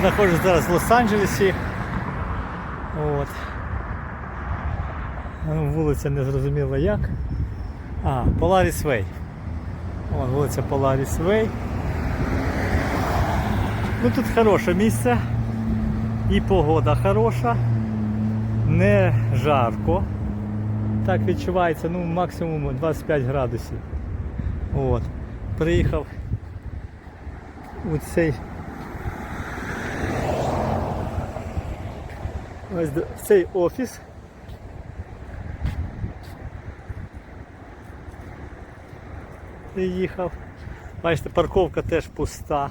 Знаходжусь зараз в Лос-Анджелесі. От. Вулиця не зрозуміла як. А, Polaris Way. Вон вулиця Polaris Way. Ну тут хороше місце. І погода хороша. Не жарко. Так відчувається, ну максимум 25 градусів. От. Приїхав у цей ось цей офіс. Приїхав. Бачите, парковка теж пуста.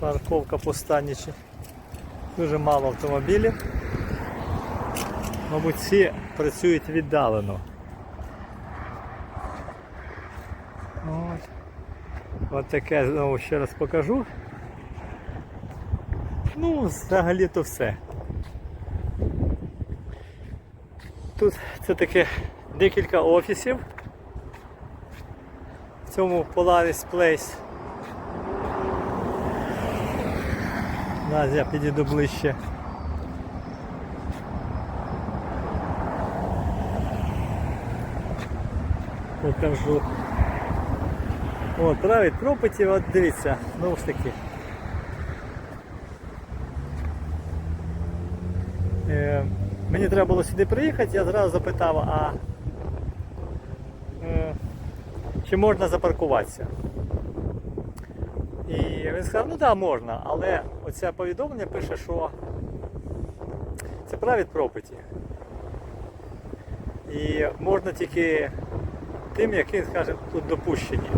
Парковка пуста нічого. Дуже мало автомобілів. Мабуть, всі працюють віддалено. От. От таке знову ще раз покажу. Ну, взагалі то все. Тут це таке декілька офісів в цьому Polaris Place. Зараз я підійду ближче. Покажу. От, private property, от дивіться, знову ж таки. Мені треба було сюди приїхати, я зразу запитав, а е, чи можна запаркуватися. І він сказав, ну так, да, можна, але оце повідомлення пише, що це private property. І можна тільки тим, які, скажімо, тут допущені.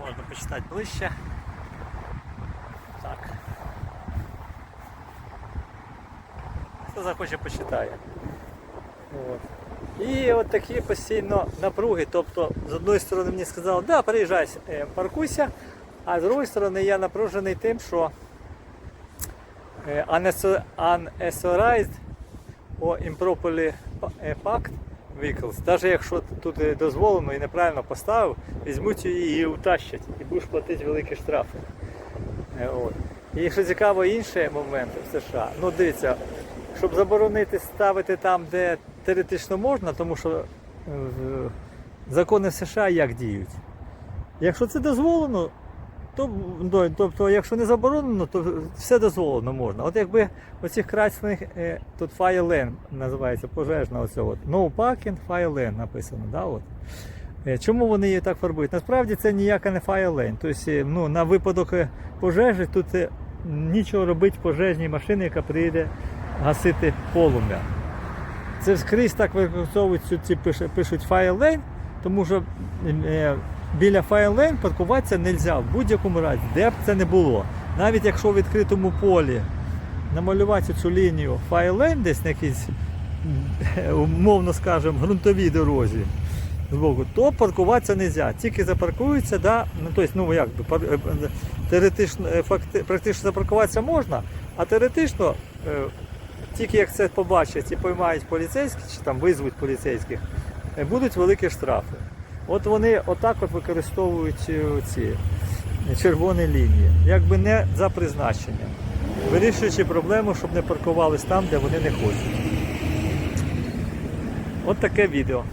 Можна почитати ближче. Так. Хто захоче почитає. От. І от такі постійно напруги. Тобто, з одної сторони мені сказали, да, приїжджай, е, паркуйся, а з другої сторони я напружений тим, що е, unauthorized or improperly pa- parked vehicles. Навіть якщо тут е, дозволено і неправильно поставив, візьмуть її і утащать, і будеш платити великі штрафи. Е, От. І що цікаво, інші моменти в США. Ну дивіться, щоб заборонити ставити там, де теоретично можна, тому що е, закони США як діють. Якщо це дозволено, то, ну, тобто, якщо не заборонено, то все дозволено можна. От якби оцих красних, е, тут fire називається пожежна оце от. No parking, fire написано. Да, от. Е, Чому вони її так фарбують? Насправді це ніяка не fire. Тобто, ну, на випадок пожежі тут нічого робить пожежній машині, яка приїде гасити полум'я. Це скрізь так використовують ці- пишуть lane, тому що е, біля fire lane паркуватися не можна в будь-якому разі, де б це не було. Навіть якщо в відкритому полі намалювати цю лінію lane десь на якійсь, умовно скажемо, ґрунтовій дорозі збоку, то паркуватися не можна. Тільки запаркуються, да, ну, тобто, ну як би, е, е, теоретично, е, факти- практично запаркуватися можна, а теоретично, е, тільки як це побачать і поймають поліцейські, чи там визвуть поліцейських, е, будуть великі штрафи. От вони отак от використовують е, ці червоні лінії, якби не за призначенням, вирішуючи проблему, щоб не паркувались там, де вони не хочуть. От таке відео.